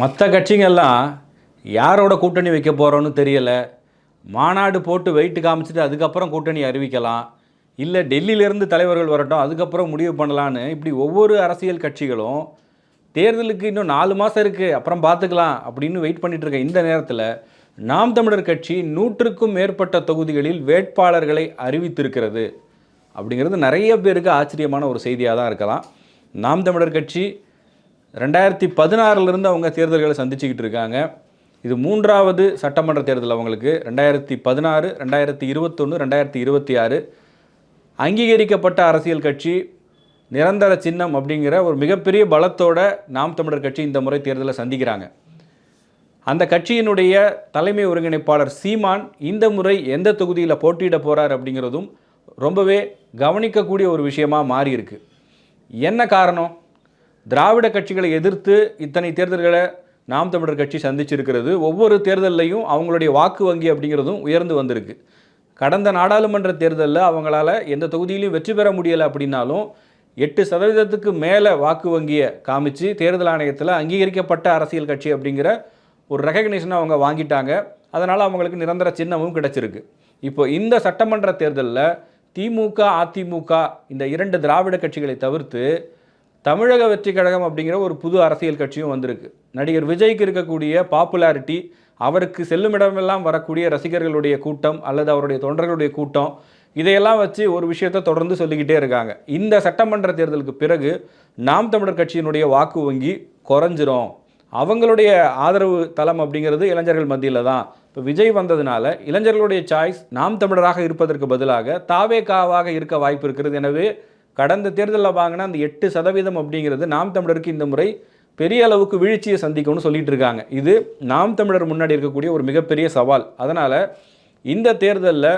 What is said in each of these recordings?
மற்ற கட்சிங்கெல்லாம் யாரோட கூட்டணி வைக்க போகிறோன்னு தெரியலை. மாநாடு போட்டு வெயிட் காமிச்சிட்டு அதுக்கப்புறம் கூட்டணி அறிவிக்கலாம். இல்லை டெல்லியிலேருந்து தலைவர்கள் வரட்டும் அதுக்கப்புறம் முடிவு பண்ணலான்னு இப்படி ஒவ்வொரு அரசியல் கட்சிகளும் தேர்தலுக்கு இன்னும் நாலு மாதம் இருக்குது அப்புறம் பார்த்துக்கலாம் அப்படின்னு வெயிட் பண்ணிகிட்டு இருக்க இந்த நேரத்தில் நாம் தமிழர் கட்சி நூற்றுக்கும் மேற்பட்ட தொகுதிகளில் வேட்பாளர்களை அறிவித்திருக்கிறது. அப்படிங்கிறது நிறைய பேருக்கு ஆச்சரியமான ஒரு செய்தியாக தான் இருக்கலாம். நாம் தமிழர் கட்சி ரெண்டாயிரத்தி பதினாறுலேருந்து அவங்க தேர்தல்களை சந்திச்சுக்கிட்டு இருக்காங்க. இது மூன்றாவது சட்டமன்ற தேர்தல் அவங்களுக்கு. ரெண்டாயிரத்தி பதினாறு ரெண்டாயிரத்தி இருபத்தொன்று ரெண்டாயிரத்தி இருபத்தி ஆறு. அங்கீகரிக்கப்பட்ட அரசியல் கட்சி நிரந்தர சின்னம் அப்படிங்கிற ஒரு மிகப்பெரிய பலத்தோட நாம் தமிழர் கட்சி இந்த முறை தேர்தலை சந்திக்கிறாங்க. அந்த கட்சியினுடைய தலைமை ஒருங்கிணைப்பாளர் சீமான் இந்த முறை எந்த தொகுதியில் போட்டியிட போகிறார் அப்படிங்கிறதும் ரொம்பவே கவனிக்கக்கூடிய ஒரு விஷயமா மாறியிருக்கு. என்ன காரணம்? திராவிட கட்சிகளை எதிர்த்து இத்தனை தேர்தல்களை நாம் தமிழர் கட்சி சந்திச்சிருக்கிறது. ஒவ்வொரு தேர்தல்லையும் அவங்களுடைய வாக்கு வங்கி அப்படிங்கிறதும் உயர்ந்து வந்திருக்கு. கடந்த நாடாளுமன்ற தேர்தலில் அவங்களால எந்த தொகுதியிலையும் வெற்றி பெற முடியலை அப்படின்னாலும் எட்டு சதவீதத்துக்கு மேலே வாக்கு வங்கியை காமிச்சு தேர்தல் ஆணையத்தில் அங்கீகரிக்கப்பட்ட அரசியல் கட்சி அப்படிங்கிற ஒரு ரெகக்னிஷனை அவங்க வாங்கிட்டாங்க. அதனால் அவங்களுக்கு நிரந்தர சின்னமும் கிடைச்சிருக்கு. இப்போ இந்த சட்டமன்ற தேர்தலில் திமுக அதிமுக இந்த இரண்டு திராவிட கட்சிகளை தவிர்த்து தமிழக வெற்றி கழகம் அப்படிங்கிற ஒரு புது அரசியல் கட்சியும் வந்திருக்கு. நடிகர் விஜய்க்கு இருக்கக்கூடிய பாப்புலாரிட்டி அவருக்கு செல்லுமிடமெல்லாம் வரக்கூடிய ரசிகர்களுடைய கூட்டம் அல்லது அவருடைய தொண்டர்களுடைய கூட்டம் இதையெல்லாம் வச்சு ஒரு விஷயத்தை தொடர்ந்து சொல்லிக்கிட்டே இருக்காங்க. இந்த சட்டமன்ற தேர்தலுக்கு பிறகு நாம் தமிழர் கட்சியினுடைய வாக்கு வங்கி குறைஞ்சிரும். அவங்களுடைய ஆதரவு தளம் அப்படிங்கிறது இளைஞர்கள் மத்தியில் தான். இப்போ விஜய் வந்ததுனால இளைஞர்களுடைய சாய்ஸ் நாம் தமிழராக இருப்பதற்கு பதிலாக தாவேக்காவாக இருக்க வாய்ப்பு இருக்கிறது. எனவே கடந்த தேர்தலில் வாங்கின அந்த எட்டு சதவீதம் அப்படிங்கிறது நாம் தமிழருக்கு இந்த முறை பெரிய அளவுக்கு வீழ்ச்சியை சந்திக்கும்னு சொல்லிட்டு இருக்காங்க. இது நாம் தமிழர் முன்னாடி இருக்கக்கூடிய ஒரு மிகப்பெரிய சவால். அதனால் இந்த தேர்தலில்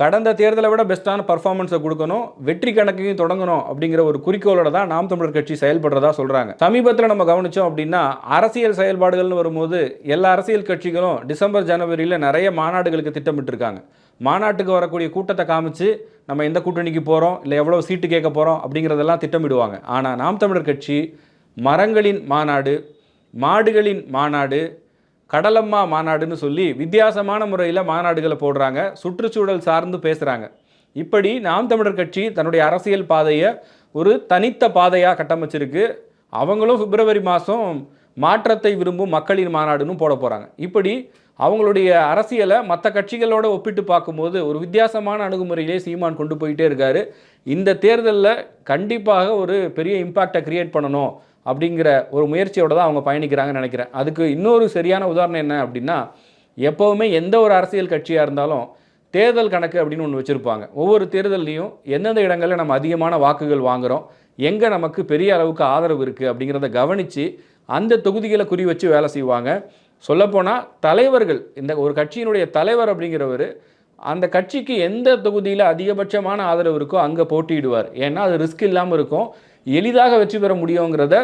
கடந்த தேர்தலை விட பெஸ்ட்டான பர்ஃபார்மன்ஸை கொடுக்கணும் வெற்றி கணக்கையும் தொடங்கணும் அப்படிங்கிற ஒரு குறிக்கோளோட தான் நாம் தமிழர் கட்சி செயல்படுறதா சொல்கிறாங்க சமீபத்தில் நம்ம கவனித்தோம் அப்படின்னா அரசியல் செயல்பாடுகள்னு வரும்போது எல்லா அரசியல் கட்சிகளும் டிசம்பர் ஜனவரியில் நிறைய மாநாடுகளுக்கு திட்டமிட்டிருக்காங்க. மாநாட்டுக்கு வரக்கூடிய கூட்டத்தை காமிச்சு நம்ம எந்த கூட்டணிக்கு போகிறோம் இல்லை எவ்வளோ சீட்டு கேட்க போகிறோம் அப்படிங்கிறதெல்லாம் திட்டமிடுவாங்க. ஆனால் நாம் தமிழர் கட்சி மரங்களின் மாநாடு மாடுகளின் மாநாடு கடலம்மா மாநாடுன்னு சொல்லி வித்தியாசமான முறையில் மாநாடுகளை போடுறாங்க சுற்றுச்சூழல் சார்ந்து பேசுகிறாங்க இப்படி நாம் தமிழர் கட்சி தன்னுடைய அரசியல் பாதையை ஒரு தனித்த பாதையாக கட்டமைச்சிருக்கு. அவங்களும் பிப்ரவரி மாதம் மாற்றத்தை விரும்பும் மக்களின் மாநாடுன்னு போட போகிறாங்க இப்படி அவங்களுடைய அரசியலை மற்ற கட்சிகளோட ஒப்பிட்டு பார்க்கும்போது ஒரு வித்தியாசமான அணுகுமுறையிலே சீமான் கொண்டு போயிட்டே இருக்காரு. இந்த தேர்தலில் கண்டிப்பாக ஒரு பெரிய இம்பாக்டை கிரியேட் பண்ணணும் அப்படிங்கிற ஒரு முயற்சியோடு தான் அவங்க பயணிக்கிறாங்கன்னு நினைக்கிறேன். அதுக்கு இன்னொரு சரியான உதாரணம் என்ன அப்படின்னா எப்போவுமே எந்த ஒரு அரசியல் கட்சியாக இருந்தாலும் தேர்தல் கணக்கு அப்படின்னு ஒன்று வச்சுருப்பாங்க. ஒவ்வொரு தேர்தல்லையும் எந்தெந்த இடங்களில் நம்ம அதிகமான வாக்குகள் வாங்குகிறோம் எங்கே நமக்கு பெரிய அளவுக்கு ஆதரவு இருக்குது அப்படிங்கிறத கவனித்து அந்த தொகுதிகளை குறி வச்சு வேலை செய்வாங்க. சொல்லப்போனால் தலைவர்கள் இந்த ஒரு கட்சியினுடைய தலைவர் அப்படிங்கிறவர் அந்த கட்சிக்கு எந்த தொகுதியில் அதிகபட்சமான ஆதரவு இருக்கோ அங்கே போட்டியிடுவார். ஏன்னா அது ரிஸ்க் இல்லாமல் இருக்கும். எளிதாக வெற்றி பெற முடியுங்கிறத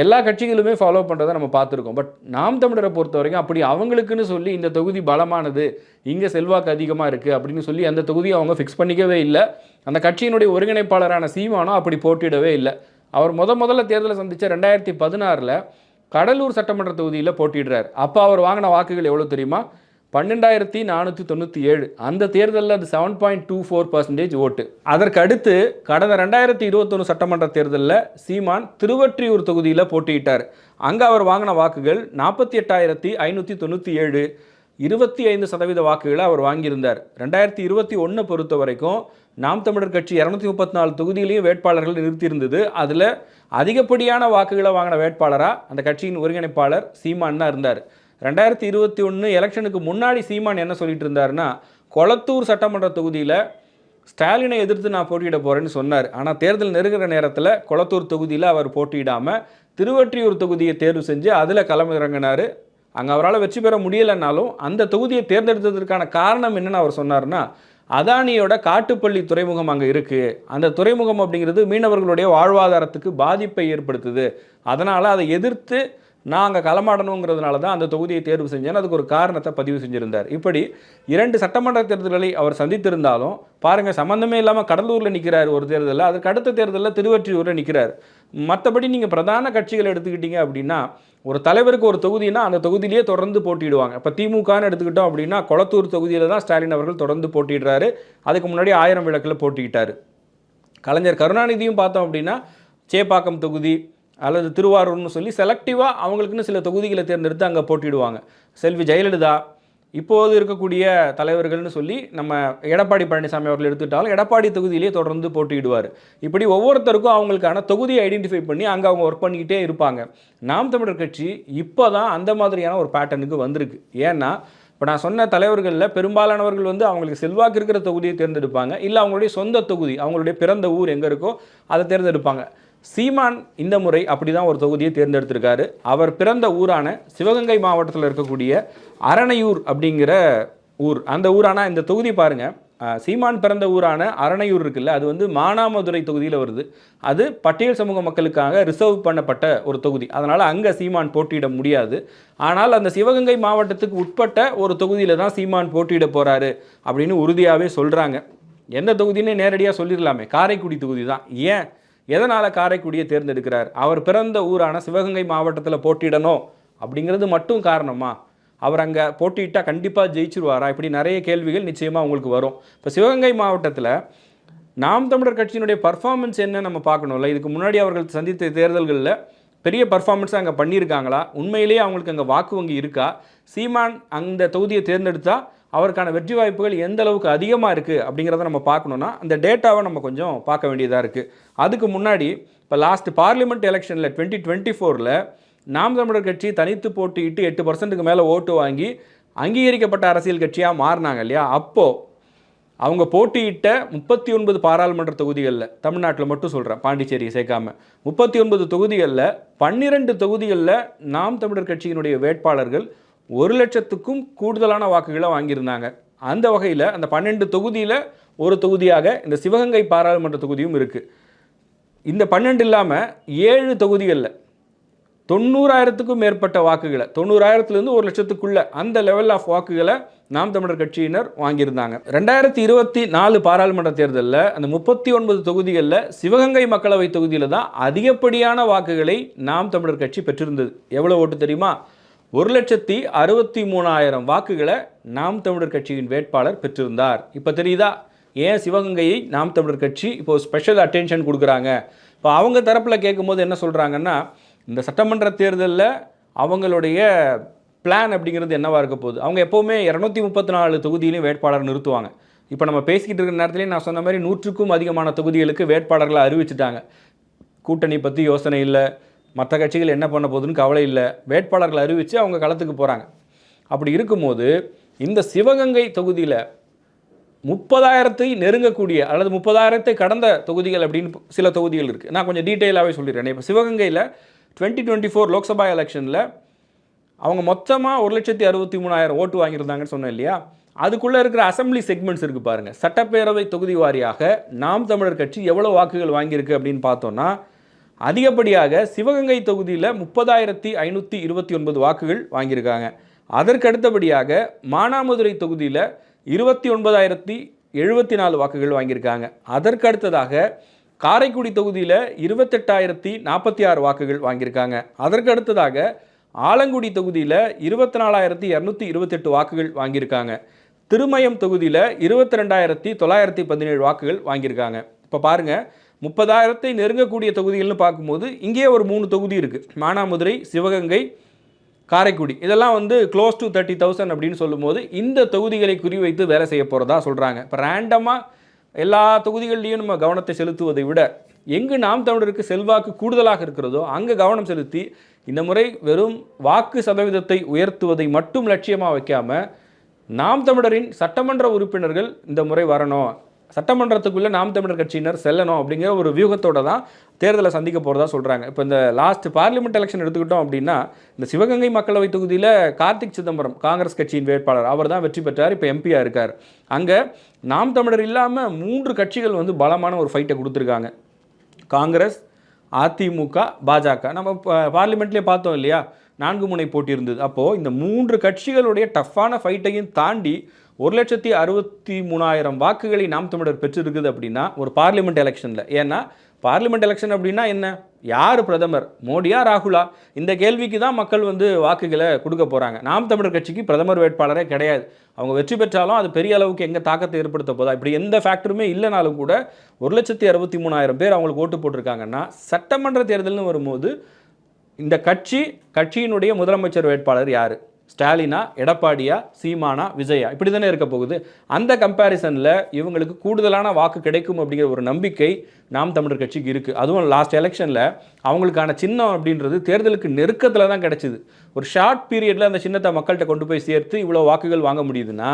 எல்லா கட்சிகளுமே ஃபாலோ பண்ணுறதை நம்ம பார்த்துருக்கோம். பட் நாம் தமிழரை பொறுத்த வரைக்கும் அப்படி அவங்களுக்குன்னு சொல்லி இந்த தொகுதி பலமானது இங்கே செல்வாக்கு அதிகமாக இருக்குது அப்படின்னு சொல்லி அந்த தொகுதியை அவங்க ஃபிக்ஸ் பண்ணிக்கவே இல்லை. அந்த கட்சியினுடைய ஒருங்கிணைப்பாளரான சீமானும் அப்படி போட்டியிடவே இல்லை. அவர் முத முதல்ல தேர்தலை சந்தித்த ரெண்டாயிரத்தி பதினாறில் கடலூர் சட்டமன்ற தொகுதியில் போட்டிடுறார் அப்போ அவர் வாங்கின வாக்குகள் எவ்வளோ தெரியுமா? பன்னெண்டாயிரத்தி நானூற்றி தொண்ணூற்றி ஏழு. அந்த தேர்தலில் அது seven point two four percentage ஓட்டு. அதற்கு அடுத்து கடந்த ரெண்டாயிரத்தி இருபத்தொன்று சட்டமன்ற தேர்தலில் சீமான் திருவற்றியூர் தொகுதியில் போட்டியிட்டார். அங்கே அவர் வாங்கின வாக்குகள் நாற்பத்தி எட்டாயிரத்தி ஐநூற்றி தொண்ணூற்றி ஏழு. இருபத்தி ஐந்து சதவீத வாக்குகளை அவர் வாங்கியிருந்தார். ரெண்டாயிரத்தி இருபத்தி ஒன்று பொறுத்த வரைக்கும் நாம் தமிழர் கட்சி இரநூத்தி முப்பத்தி நாலு தொகுதியிலையும் வேட்பாளர்கள் நிறுத்தியிருந்தது. அதில் அதிகப்படியான வாக்குகளை வாங்கின வேட்பாளராக அந்த கட்சியின் ஒருங்கிணைப்பாளர் சீமான் தான் இருந்தார். ரெண்டாயிரத்தி இருபத்தி ஒன்று எலெக்ஷனுக்கு முன்னாடி சீமான் என்ன சொல்லிட்டு இருந்தாருன்னா கொளத்தூர் சட்டமன்ற தொகுதியில் ஸ்டாலினை எதிர்த்து நான் போட்டியிட போகிறேன்னு சொன்னார். ஆனால் தேர்தல் நெருங்குற நேரத்தில் கொளத்தூர் தொகுதியில் அவர் போட்டியிடாமல் திருவற்றியூர் தொகுதியை தேர்வு செஞ்சு அதில் களமிறங்கினார் அங்கே அவரால் வெற்றி பெற முடியலைன்னாலும் அந்த தொகுதியை தேர்ந்தெடுத்ததற்கான காரணம் என்னென்னு அவர் சொன்னார்னா அதானியோட காட்டுப்பள்ளி துறைமுகம் அங்கே இருக்குது அந்த துறைமுகம் அப்படிங்கிறது மீனவர்களுடைய வாழ்வாதாரத்துக்கு பாதிப்பை ஏற்படுத்துது. அதனால் அதை எதிர்த்து நான் அங்கே களமாடணுங்கிறதுனால தான் அந்த தொகுதியை தேர்வு செஞ்சேன் அதுக்கு ஒரு காரணத்தை பதிவு செஞ்சுருந்தார். இப்படி இரண்டு சட்டமன்ற தேர்தல்களை அவர் சந்தித்திருந்தாலும் பாருங்கள் சம்மந்தமே இல்லாமல் கடலூரில் நிற்கிறார் ஒரு தேர்தலில் அதுக்கு அடுத்த தேர்தலில் திருவற்றியூரில் நிற்கிறார் மற்றபடி நீங்கள் பிரதான கட்சிகள் எடுத்துக்கிட்டீங்க அப்படின்னா ஒரு தலைவருக்கு ஒரு தொகுதினா அந்த தொகுதியிலேயே தொடர்ந்து போட்டியிடுவாங்க. இப்போ திமுகன்னு எடுத்துக்கிட்டோம் அப்படின்னா கொளத்தூர் தொகுதியில் தான் ஸ்டாலின் அவர்கள் தொடர்ந்து போட்டிடுறாரு அதுக்கு முன்னாடி ஆயிரம் விளக்கில் போட்டிக்கிட்டார் கலைஞர் கருணாநிதியும் பார்த்தோம் அப்படின்னா சேப்பாக்கம் தொகுதி அல்லது திருவாரூர்னு சொல்லி செலக்டிவாக அவங்களுக்குன்னு சில தொகுதிகளை தேர்ந்தெடுத்து அங்கே போட்டிடுவாங்க செல்வி ஜெயலலிதா இப்போது இருக்கக்கூடிய தலைவர்கள்னு சொல்லி நம்ம எடப்பாடி பழனிசாமி அவர்கள் எடுத்துக்கிட்டாலும் எடப்பாடி தொகுதியிலேயே தொடர்ந்து போட்டியிடுவார். இப்படி ஒவ்வொருத்தருக்கும் அவங்களுக்கான தொகுதியை ஐடென்டிஃபை பண்ணி அங்கே அவங்க ஒர்க் பண்ணிக்கிட்டே இருப்பாங்க. நாம் தமிழர் கட்சி இப்போ தான் அந்த மாதிரியான ஒரு பேட்டர்னுக்கு வந்திருக்கு. ஏன்னா இப்போ நான் சொன்ன தலைவர்களில் பெரும்பாலானவர்கள் வந்து அவங்களுக்கு செல்வாக்கு இருக்கிற தொகுதியை தேர்ந்தெடுப்பாங்க. இல்லை அவங்களுடைய சொந்த தொகுதி அவங்களுடைய பிறந்த ஊர் எங்கே இருக்கோ அதை தேர்ந்தெடுப்பாங்க. சீமான் இந்த முறை அப்படி தான் ஒரு தொகுதியை தேர்ந்தெடுத்திருக்காரு. அவர் பிறந்த ஊரான சிவகங்கை மாவட்டத்தில் இருக்கக்கூடிய அரணையூர் அப்படிங்கிற ஊர். அந்த ஊரான இந்த தொகுதி பாருங்கள் சீமான் பிறந்த ஊரான அரணையூர் இருக்குல்ல அது வந்து மானாமதுரை தொகுதியில் வருது. அது பட்டியல் சமூக மக்களுக்காக ரிசர்வ் பண்ணப்பட்ட ஒரு தொகுதி. அதனால் அங்கே சீமான் போட்டியிட முடியாது. ஆனால் அந்த சிவகங்கை மாவட்டத்துக்கு உட்பட்ட ஒரு தொகுதியில் தான் சீமான் போட்டியிட போகிறாரு அப்படின்னு உறுதியாகவே சொல்கிறாங்க எந்த தொகுதின்னு நேரடியாக சொல்லிடலாமே. காரைக்குடி தொகுதி தான். ஏன்? எதனால் காரைக்குடியை தேர்ந்தெடுக்கிறார்? அவர் பிறந்த ஊரான சிவகங்கை மாவட்டத்தில் போட்டியிடணும் அப்படிங்கிறது மட்டும் காரணமா? அவர் அங்கே போட்டியிட்டால் கண்டிப்பாக ஜெயிச்சிருவாரா? இப்படி நிறைய கேள்விகள் நிச்சயமாக உங்களுக்கு வரும். இப்போ சிவகங்கை மாவட்டத்தில் நாம் தமிழர் கட்சியினுடைய பர்ஃபார்மன்ஸ் என்ன நம்ம பார்க்கணும்ல? இதுக்கு முன்னாடி அவர்கள் சந்தித்த தேர்தல்களில் பெரிய பர்ஃபார்மன்ஸாக அங்கே பண்ணியிருக்காங்களா? உண்மையிலேயே அவங்களுக்கு அங்கே வாக்கு வங்கி இருக்கா? சீமான் அந்த தொகுதியை தேர்ந்தெடுத்தால் அவருக்கான வெற்றி வாய்ப்புகள் எந்த அளவுக்கு அதிகமாக இருக்குது அப்படிங்கிறத நம்ம பார்க்கணுன்னா அந்த டேட்டாவை நம்ம கொஞ்சம் பார்க்க வேண்டியதாக இருக்குது அதுக்கு முன்னாடி இப்போ லாஸ்ட் பார்லிமெண்ட் எலெக்ஷனில் டுவெண்ட்டி டுவெண்ட்டி ஃபோரில் நாம் தமிழர் கட்சி தனித்து போட்டியிட்டு எட்டு பர்சன்ட்டுக்கு மேலே ஓட்டு வாங்கி அங்கீகரிக்கப்பட்ட அரசியல் கட்சியாக மாறினாங்க இல்லையா? அப்போது அவங்க போட்டியிட்ட முப்பத்தி ஒன்பது பாராளுமன்ற தொகுதிகளில் தமிழ்நாட்டில் மட்டும் சொல்கிறேன் பாண்டிச்சேரியை சேர்க்காம முப்பத்தி ஒன்பது தொகுதிகளில் பன்னிரெண்டு தொகுதிகளில் நாம் தமிழர் கட்சியினுடைய வேட்பாளர்கள் ஒரு லட்சத்துக்கும் கூடுதலான வாக்குகளை வாங்கியிருந்தாங்க. அந்த வகையில் அந்த பன்னெண்டு தொகுதியில் ஒரு தொகுதியாக இந்த சிவகங்கை பாராளுமன்ற தொகுதியும் இருக்குது இந்த பன்னெண்டு இல்லாமல் ஏழு தொகுதிகளில் தொண்ணூறாயிரத்துக்கும் மேற்பட்ட வாக்குகளை தொண்ணூறாயிரத்துலேருந்து ஒரு லட்சத்துக்குள்ளே அந்த லெவல் ஆஃப் வாக்குகளை நாம் தமிழர் கட்சியினர் வாங்கியிருந்தாங்க. ரெண்டாயிரத்தி இருபத்தி நாலு பாராளுமன்ற தேர்தலில் அந்த முப்பத்தி ஒன்பது தொகுதிகளில் சிவகங்கை மக்களவை தொகுதியில் தான் அதிகப்படியான வாக்குகளை நாம் தமிழர் கட்சி பெற்றிருந்தது. எவ்வளோ ஓட்டு தெரியுமா? ஒரு லட்சத்தி அறுபத்தி மூணாயிரம் வாக்குகளை நாம் தமிழர் கட்சியின் வேட்பாளர் பெற்றிருந்தார். இப்போ தெரியுதா? ஏன் சிவகங்கையை நாம் தமிழர் கட்சி இப்போ ஸ்பெஷல் அட்டென்ஷன் கொடுக்குறாங்க? இப்போ அவங்க தரப்பில் கேட்கும்போது என்ன சொல்கிறாங்கன்னா இந்த சட்டமன்ற தேர்தலில் அவங்களுடைய பிளான் அப்படிங்கிறது என்னவாக இருக்க போகுது? அவங்க எப்போவுமே இரநூத்தி முப்பத்தி நாலு தொகுதியிலையும் வேட்பாளர் நிறுத்துவாங்க. இப்போ நம்ம பேசிக்கிட்டு இருக்கிற நேரத்துலேயே நான் சொன்ன மாதிரி நூற்றுக்கும் அதிகமான தொகுதிகளுக்கு வேட்பாளர்களை அறிவிச்சிட்டாங்க. கூட்டணி பற்றி யோசனை இல்லை. மற்ற கட்சிகள் என்ன பண்ண போகுதுன்னு கவலை இல்லை. வேட்பாளர்களை அறிவித்து அவங்க களத்துக்கு போகிறாங்க அப்படி இருக்கும்போது இந்த சிவகங்கை தொகுதியில் முப்பதாயிரத்தை நெருங்கக்கூடிய அல்லது முப்பதாயிரத்தை கடந்த தொகுதிகள் அப்படின்னு சில தொகுதிகள் இருக்குது நான் கொஞ்சம் டீட்டெயிலாகவே சொல்லிடுறேன். இப்போ சிவகங்கையில் டுவெண்ட்டி டுவெண்ட்டி ஃபோர் லோக்சபா எலெக்ஷனில் அவங்க மொத்தமாக ஒரு லட்சத்தி அறுபத்தி மூணாயிரம் ஓட்டு வாங்கியிருந்தாங்கன்னு சொன்னேன் இல்லையா? அதுக்குள்ளே இருக்கிற அசெம்பிளி செக்மெண்ட்ஸ் இருக்குது பாருங்கள் சட்டப்பேரவை தொகுதி வாரியாக நாம் தமிழர் கட்சி எவ்வளோ வாக்குகள் வாங்கியிருக்கு அப்படின்னு பார்த்தோன்னா அதிகப்படியாக சிவகங்கை தொகுதியில் முப்பதாயிரத்தி ஐநூற்றி இருபத்தி ஒன்பது வாக்குகள் வாங்கியிருக்காங்க. அதற்கு அடுத்தபடியாக மானாமதுரை தொகுதியில் இருபத்தி ஒன்பதாயிரத்தி எழுபத்தி நாலு வாக்குகள் வாங்கியிருக்காங்க. அதற்கு அடுத்ததாக காரைக்குடி தொகுதியில் இருபத்தெட்டாயிரத்தி நாற்பத்தி ஆறு வாக்குகள் வாங்கியிருக்காங்க. அதற்கு அடுத்ததாக ஆலங்குடி தொகுதியில் இருபத்தி நாலாயிரத்தி இரநூத்தி இருபத்தெட்டு வாக்குகள் வாங்கியிருக்காங்க. திருமயம் தொகுதியில் இருபத்தி ரெண்டாயிரத்தி தொள்ளாயிரத்தி பதினேழு வாக்குகள் வாங்கியிருக்காங்க. இப்போ பாருங்கள் முப்பதாயிரத்தை நெருங்கக்கூடிய தொகுதிகள்னு பார்க்கும்போது இங்கேயே ஒரு மூணு தொகுதி இருக்குது மானாமதுரை சிவகங்கை காரைக்குடி. இதெல்லாம் வந்து க்ளோஸ் டு தேர்ட்டி தௌசண்ட் அப்படின்னு சொல்லும்போது இந்த தொகுதிகளை குறிவைத்து வேலை செய்ய போகிறதா சொல்கிறாங்க இப்போ ரேண்டமாக எல்லா தொகுதிகள்லையும் நம்ம கவனத்தை செலுத்துவதை விட எங்கு நாம் தமிழருக்கு செல்வாக்கு கூடுதலாக இருக்கிறதோ அங்கே கவனம் செலுத்தி இந்த முறை வெறும் வாக்கு சதவீதத்தை உயர்த்துவதை மட்டும் லட்சியமாக வைக்காமல் நாம் தமிழரின் சட்டமன்ற உறுப்பினர்கள் இந்த முறை வரணும். சட்டமன்றத்துக்குள்ளே நாம் தமிழர் கட்சியினர் செல்லணும் அப்படிங்கிற ஒரு வியூகத்தோட தான் தேர்தலை சந்திக்க போகிறதா சொல்கிறாங்க இப்போ இந்த லாஸ்ட் பார்லிமெண்ட் எலெக்ஷன் எடுத்துக்கிட்டோம் அப்படின்னா இந்த சிவகங்கை மக்களவை தொகுதியில் கார்த்திக் சிதம்பரம் காங்கிரஸ் கட்சியின் வேட்பாளர் அவர் தான் வெற்றி பெற்றார். இப்போ எம்பியாக இருக்கார். அங்கே நாம் தமிழர் இல்லாமல் மூன்று கட்சிகள் வந்து பலமான ஒரு ஃபைட்டை கொடுத்துருக்காங்க. காங்கிரஸ் அதிமுக பாஜக. நம்ம பார்லிமெண்ட்லேயே பார்த்தோம் இல்லையா? நான்கு முனை போட்டி இருந்தது. அப்போது இந்த மூன்று கட்சிகளுடைய டஃப்பான ஃபைட்டையும் தாண்டி ஒரு லட்சத்தி அறுபத்தி மூணாயிரம் வாக்குகளை நாம் தமிழர் பெற்றிருக்குது அப்படின்னா ஒரு பார்லிமெண்ட் எலெக்ஷனில். ஏன்னா பார்லிமெண்ட் எலெக்ஷன் அப்படின்னா என்ன? யார் பிரதமர்? மோடியா ராகுலா? இந்த கேள்விக்கு தான் மக்கள் வந்து வாக்குகளை கொடுக்க போகிறாங்க நாம் தமிழர் கட்சிக்கு பிரதமர் வேட்பாளரே கிடையாது. அவங்க வெற்றி பெற்றாலும் அது பெரிய அளவுக்கு எங்கே தாக்கத்தை ஏற்படுத்த போதா? இப்படி எந்த ஃபேக்டருமே இல்லைனாலும் கூட ஒரு லட்சத்தி அறுபத்தி மூணாயிரம் பேர் அவங்களுக்கு ஓட்டு போட்டிருக்காங்கன்னா சட்டமன்ற தேர்தல்னு வரும்போது இந்த கட்சி கட்சியினுடைய முதலமைச்சர் வேட்பாளர் யார்? ஸ்டாலினா எடப்பாடியா சீமானா விஜயா? இப்படி தானே இருக்க போகுது. அந்த கம்பேரிசனில் இவங்களுக்கு கூடுதலான வாக்கு கிடைக்கும் அப்படிங்கிற ஒரு நம்பிக்கை நாம் தமிழர் கட்சிக்கு இருக்குது அதுவும் லாஸ்ட் எலெக்ஷனில் அவங்களுக்கான சின்னம் அப்படின்றது தேர்தலுக்கு நெருக்கத்தில் தான் கிடச்சிது. ஒரு ஷார்ட் பீரியடில் அந்த சின்னத்தை மக்கள்கிட்ட கொண்டு போய் சேர்த்து இவ்வளோ வாக்குகள் வாங்க முடியுதுன்னா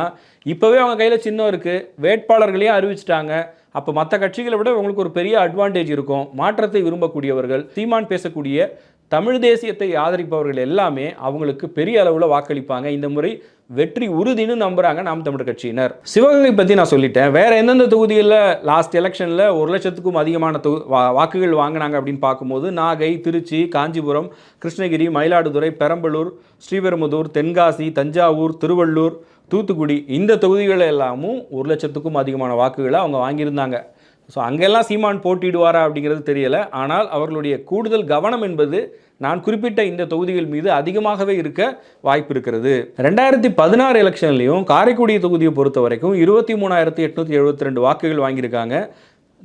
இப்போவே அவங்க கையில் சின்னம் இருக்குது வேட்பாளர்களையும் அறிவிச்சிட்டாங்க. அப்போ மற்ற கட்சிகளை விட உங்களுக்கு ஒரு பெரிய அட்வான்டேஜ் இருக்கும். மாற்றத்தை விரும்பக்கூடியவர்கள் சீமான் பேசக்கூடிய தமிழ் தேசியத்தை ஆதரிப்பவர்கள் எல்லாமே அவங்களுக்கு பெரிய அளவில் வாக்களிப்பாங்க. இந்த முறை வெற்றி உறுதின்னு நம்புகிறாங்க நாம் தமிழர் கட்சியினர். சிவகங்கை பற்றி நான் சொல்லிட்டேன். வேற எந்தெந்த தொகுதிகளில் லாஸ்ட் எலெக்ஷனில் ஒரு லட்சத்துக்கும் அதிகமான தொகு வா- வாக்குகள் வாங்கினாங்க அப்படின்னு பார்க்கும்போது நாகை திருச்சி காஞ்சிபுரம் கிருஷ்ணகிரி மயிலாடுதுறை பெரம்பலூர் ஸ்ரீபெரும்புதூர் தென்காசி தஞ்சாவூர் திருவள்ளூர் தூத்துக்குடி இந்த தொகுதிகள் எல்லாமும் ஒரு லட்சத்துக்கும் அதிகமான வாக்குகளை அவங்க வாங்கியிருந்தாங்க. ஸோ அங்கெல்லாம் சீமான் போட்டியிடுவாரா அப்படிங்கிறது தெரியல. ஆனால் அவர்களுடைய கூடுதல் கவனம் என்பது நான் குறிப்பிட்ட இந்த தொகுதிகள் மீது அதிகமாகவே இருக்க வாய்ப்பு இருக்கிறது. ரெண்டாயிரத்தி பதினாறு எலெக்ஷன்லையும் காரைக்குடி தொகுதியை பொறுத்த வரைக்கும் இருபத்தி மூணாயிரத்தி எட்நூற்றி எழுபத்தி ரெண்டு வாக்குகள் வாங்கியிருக்காங்க.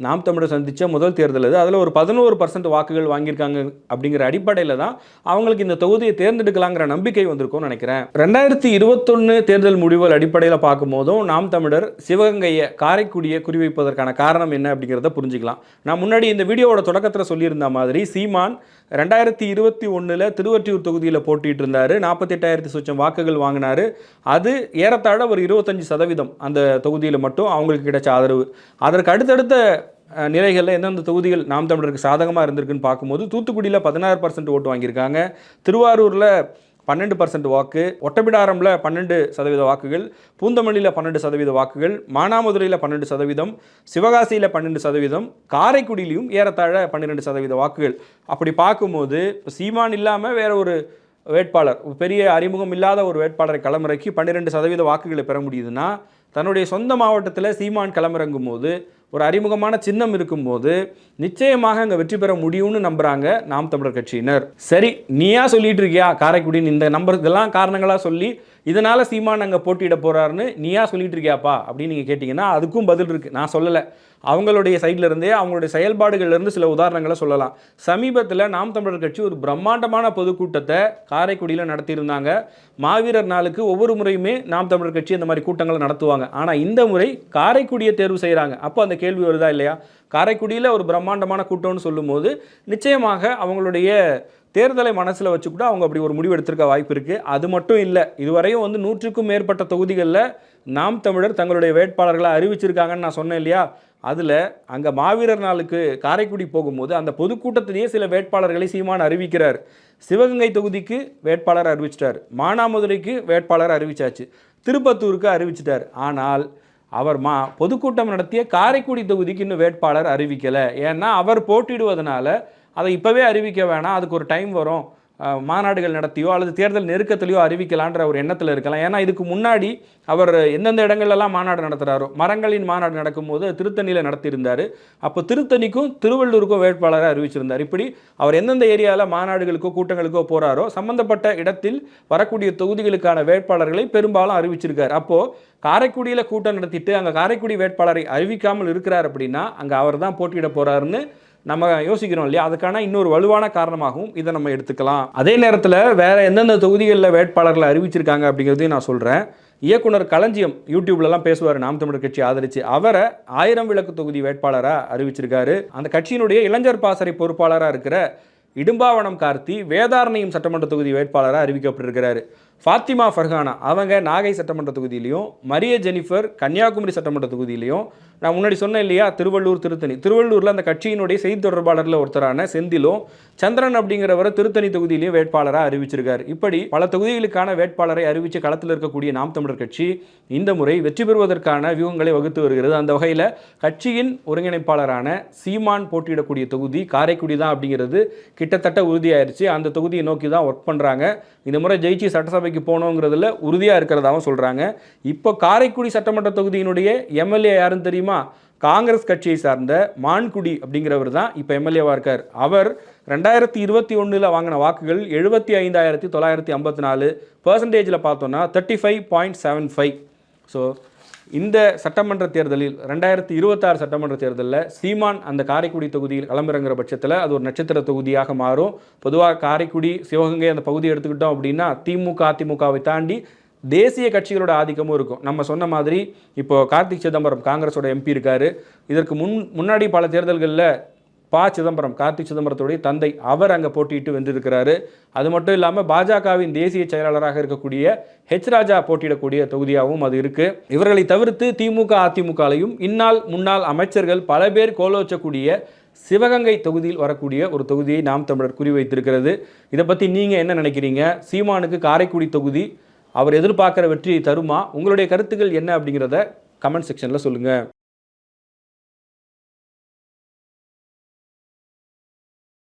நாம் தமிழர் சந்தித்த முதல் தேர்தல் அது. அதில் ஒரு பதினோரு பர்சன்ட் வாக்குகள் வாங்கியிருக்காங்க அப்படிங்கிற அடிப்படையில் தான் அவங்களுக்கு இந்த தொகுதியை தேர்ந்தெடுக்கலாங்கிற நம்பிக்கை வந்திருக்கும்னு நினைக்கிறேன். ரெண்டாயிரத்தி இருபத்தொன்று தேர்தல் முடிவுகள் அடிப்படையில் பார்க்கும்போதும் நாம் தமிழர் சிவகங்கையை காரைக்குடியை குறிவைப்பதற்கான காரணம் என்ன அப்படிங்கிறத புரிஞ்சுக்கலாம். நான் முன்னாடி இந்த வீடியோவோட தொடக்கத்தில் சொல்லியிருந்த மாதிரி சீமான் ரெண்டாயிரத்தி இருபத்தி ஒன்றில் திருவற்றியூர் தொகுதியில் போட்டிட்டு இருந்தார் நாற்பத்தெட்டாயிரத்தி சொச்சம் வாக்குகள் வாங்கினார். அது ஏறத்தாழ ஒரு இருபத்தஞ்சு சதவீதம் அந்த தொகுதியில் மட்டும் அவங்களுக்கு கிடைச்ச ஆதரவு. அதற்கு அடுத்தடுத்த நிலைகளில் எந்தெந்த தொகுதிகள் நாம் தமிழருக்கு சாதகமாக இருந்திருக்குன்னு பார்க்கும்போது தூத்துக்குடியில் பதினாறு பர்சன்ட் ஓட்டு வாங்கியிருக்காங்க. திருவாரூரில் பன்னெண்டு பர்சன்ட் வாக்கு ஒட்டபிடாரம்ல பன்னெண்டு சதவீத வாக்குகள் பூந்தமல்லியில் பன்னெண்டு சதவீத வாக்குகள் மானாமதுரையில் பன்னெண்டு சதவீதம் சிவகாசியில் பன்னெண்டு சதவீதம் காரைக்குடியிலையும் ஏறத்தாழ பன்னிரெண்டு சதவீத வாக்குகள். அப்படி பார்க்கும்போது இப்போ சீமான் இல்லாமல் வேற ஒரு வேட்பாளர் பெரிய அறிமுகம் இல்லாத ஒரு வேட்பாளரை களமிறக்கி பன்னிரெண்டு சதவீத வாக்குகளை பெற முடியுதுன்னா தன்னுடைய சொந்த மாவட்டத்தில் சீமான் களமிறங்கும் போது ஒரு அறிமுகமான சின்னம் இருக்கும்போது நிச்சயமாக அங்கே வெற்றி பெற முடியும்னு நம்புகிறாங்க நாம் தமிழர் கட்சியினர். சரி நீயா சொல்லிட்டு இருக்கியா? காரைக்குடின்னு இந்த நம்பருக்கெல்லாம் காரணங்களாக சொல்லி இதனால் சீமான் அங்கே போட்டியிட போகிறாருன்னு நீயா சொல்லிகிட்டு இருக்கியாப்பா அப்படின்னு நீங்கள் கேட்டிங்கன்னா அதுக்கும் பதில் இருக்குது நான் சொல்லலை. அவங்களுடைய சைட்லேருந்தே அவங்களுடைய செயல்பாடுகள்லேருந்து சில உதாரணங்களை சொல்லலாம். சமீபத்தில் நாம் தமிழர் கட்சி ஒரு பிரம்மாண்டமான பொதுக்கூட்டத்தை காரைக்குடியில் நடத்தியிருந்தாங்க. மாவீரர் நாளுக்கு ஒவ்வொரு முறையுமே நாம் தமிழர் கட்சி இந்த மாதிரி கூட்டங்களை நடத்துவாங்க. ஆனால் இந்த முறை காரைக்குடியை தேர்வு செய்கிறாங்க அப்போ அந்த கேள்வி வருதா இல்லையா? காரைக்குடியில் ஒரு பிரம்மாண்டமான கூட்டம்னு சொல்லும்போது நிச்சயமாக அவங்களுடைய தேர்தலை மனசில் வச்சு கூட அவங்க அப்படி ஒரு முடிவு எடுத்திருக்க வாய்ப்பு இருக்குது அது மட்டும் இல்லை இதுவரையும் வந்து நூற்றுக்கும் மேற்பட்ட தொகுதிகளில் நாம் தமிழர் தங்களுடைய வேட்பாளர்களை அறிவிச்சிருக்காங்கன்னு நான் சொன்னேன் இல்லையா? அதில் அங்கே மாவீரர் நாளுக்கு காரைக்குடி போகும்போது அந்த பொதுக்கூட்டத்திலேயே சில வேட்பாளர்களை சீமான் அறிவிக்கிறார். சிவகங்கை தொகுதிக்கு வேட்பாளர் அறிவிச்சிட்டார். மானாமதுரைக்கு வேட்பாளர் அறிவிச்சாச்சு. திருப்பத்தூருக்கு அறிவிச்சிட்டார். ஆனால் அவர் மா பொதுக்கூட்டம் நடத்திய காரைக்குடி தொகுதிக்கு இன்னும் வேட்பாளர் அறிவிக்கலை. ஏன்னா அவர் போட்டிடுவதனால அதை இப்போவே அறிவிக்க வேணாம். அதுக்கு ஒரு டைம் வரும். மாநாடுகள் நடத்தியோ அல்லது தேர்தல் நெருக்கத்திலையோ அறிவிக்கலான்ற ஒரு எண்ணத்தில் இருக்கலாம். ஏன்னா இதுக்கு முன்னாடி அவர் எந்தெந்த இடங்கள்லாம் மாநாடு நடத்துகிறாரோ மரங்களின் மாநாடு நடக்கும்போது திருத்தணியில் நடத்தியிருந்தார். அப்போ திருத்தணிக்கும் திருவள்ளூருக்கும் வேட்பாளராக அறிவிச்சிருந்தார். இப்படி அவர் எந்தெந்த ஏரியாவில் மாநாடுகளுக்கோ கூட்டங்களுக்கோ போகிறாரோ சம்பந்தப்பட்ட இடத்தில் வரக்கூடிய தொகுதிகளுக்கான வேட்பாளர்களை பெரும்பாலும் அறிவிச்சிருக்கார். அப்போது காரைக்குடியில் கூட்டம் நடத்திட்டு அங்கே காரைக்குடி வேட்பாளரை அறிவிக்காமல் இருக்கிறார் அப்படின்னா அங்கே அவர் தான் போட்டியிட போகிறாருன்னு நம்ம யோசிக்கிறோம் இல்லையா? அதுக்கான இன்னொரு வலுவான காரணமாகவும் இதை நம்ம எடுத்துக்கலாம். அதே நேரத்தில் வேற எந்தெந்த தொகுதிகளில் வேட்பாளர்களை அறிவிச்சிருக்காங்க அப்படிங்கிறதையும் நான் சொல்கிறேன் இயக்குனர் களஞ்சியம் யூடியூப்லலாம் பேசுவார் நாம் தமிழர் கட்சி ஆதரித்து அவரை ஆயிரம் விளக்கு தொகுதி வேட்பாளராக அறிவிச்சிருக்காரு. அந்த கட்சியினுடைய இளைஞர் பாசறை பொறுப்பாளராக இருக்கிற இடும்பாவனம் கார்த்தி வேதாரண்யம் சட்டமன்ற தொகுதி வேட்பாளராக அறிவிக்கப்பட்டிருக்கிறாரு. ஃபாத்திமா ஃபர்ஹானா அவங்க நாகை சட்டமன்ற தொகுதியிலையும் மரிய ஜெனிஃபர் கன்னியாகுமரி சட்டமன்ற தொகுதியிலையும் நான் முன்னாடி சொன்னேன் இல்லையா திருவள்ளூர் திருத்தணி. திருவள்ளூரில் அந்த கட்சியினுடைய செய்தி தொடர்பாளரில் ஒருத்தரான செந்திலும் சந்திரன் அப்படிங்கிறவரை திருத்தணி தொகுதியிலையும் வேட்பாளராக அறிவிச்சிருக்காரு. இப்படி பல தொகுதிகளுக்கான வேட்பாளரை அறிவித்து களத்தில் இருக்கக்கூடிய நாம் தமிழர் கட்சி இந்த முறை வெற்றி பெறுவதற்கான வியூகங்களை வகுத்து வருகிறது. அந்த வகையில் கட்சியின் ஒருங்கிணைப்பாளரான சீமான் போட்டியிடக்கூடிய தொகுதி காரைக்குடி தான் அப்படிங்கிறது கிட்டத்தட்ட உறுதியாயிருச்சு. அந்த தொகுதியை நோக்கி தான் ஒர்க் பண்ணுறாங்க இந்த முறை ஜெயிச்சு சட்டசபைக்கு போகணுங்கிறதுல உறுதியாக இருக்கிறதாகவும் சொல்கிறாங்க இப்போ காரைக்குடி சட்டமன்ற தொகுதியினுடைய எம்எல்ஏ யாருன்னு தெரியுமா? காங்கிரஸ் கட்சியை சார்ந்த மான்குடி அப்படிங்கிறவர் தான் இப்போ எம்எல்ஏவாக இருக்கார். அவர் ரெண்டாயிரத்தி இருபத்தி ஒன்றில் வாங்கின வாக்குகள் எழுபத்தி ஐந்தாயிரத்தி தொள்ளாயிரத்தி ஐம்பத்தி நாலு. பர்சன்டேஜில் பார்த்தோன்னா thirty five point seven five so இந்த சட்டமன்ற தேர்தலில் ரெண்டாயிரத்தி இருபத்தாறு சட்டமன்ற தேர்தலில் சீமான் அந்த காரைக்குடி தொகுதியில் களமிறங்குற பட்சத்தில் அது ஒரு நட்சத்திர தொகுதியாக மாறும். பொதுவாக காரைக்குடி சிவகங்கை அந்த பகுதியை எடுத்துக்கிட்டோம் அப்படின்னா திமுக அதிமுகவை தாண்டி தேசிய கட்சிகளோட ஆதிக்கமும் இருக்கும். நம்ம சொன்ன மாதிரி இப்போ கார்த்திக் சிதம்பரம் காங்கிரஸோட எம்பி இருக்காரு. இதற்கு முன் முன்னாடி பல தேர்தல்களில் ப சிதம்பரம் கார்த்திக் சிதம்பரத்துடைய தந்தை அவர் அங்கே போட்டியிட்டு வென்றிருக்கிறாரு. அது மட்டும் இல்லாமல் பாஜகவின் தேசிய செயலாளராக இருக்கக்கூடிய ஹெச் ராஜா போட்டியிடக்கூடிய தொகுதியாகவும் அது இருக்குது இவர்களை தவிர்த்து திமுக அதிமுகலையும் இந்நாள் முன்னாள் அமைச்சர்கள் பல பேர் கோலோச்சக்கூடிய சிவகங்கை தொகுதியில் வரக்கூடிய ஒரு தொகுதியை நாம் தமிழர் குறிவைத்திருக்கிறது. இதை பற்றி நீங்கள் என்ன நினைக்கிறீங்க? சீமானுக்கு காரைக்குடி தொகுதி அவர் எதிர்பார்க்குற வெற்றியை தருமா? உங்களுடைய கருத்துக்கள் என்ன அப்படிங்கிறத கமெண்ட் செக்ஷனில் சொல்லுங்கள்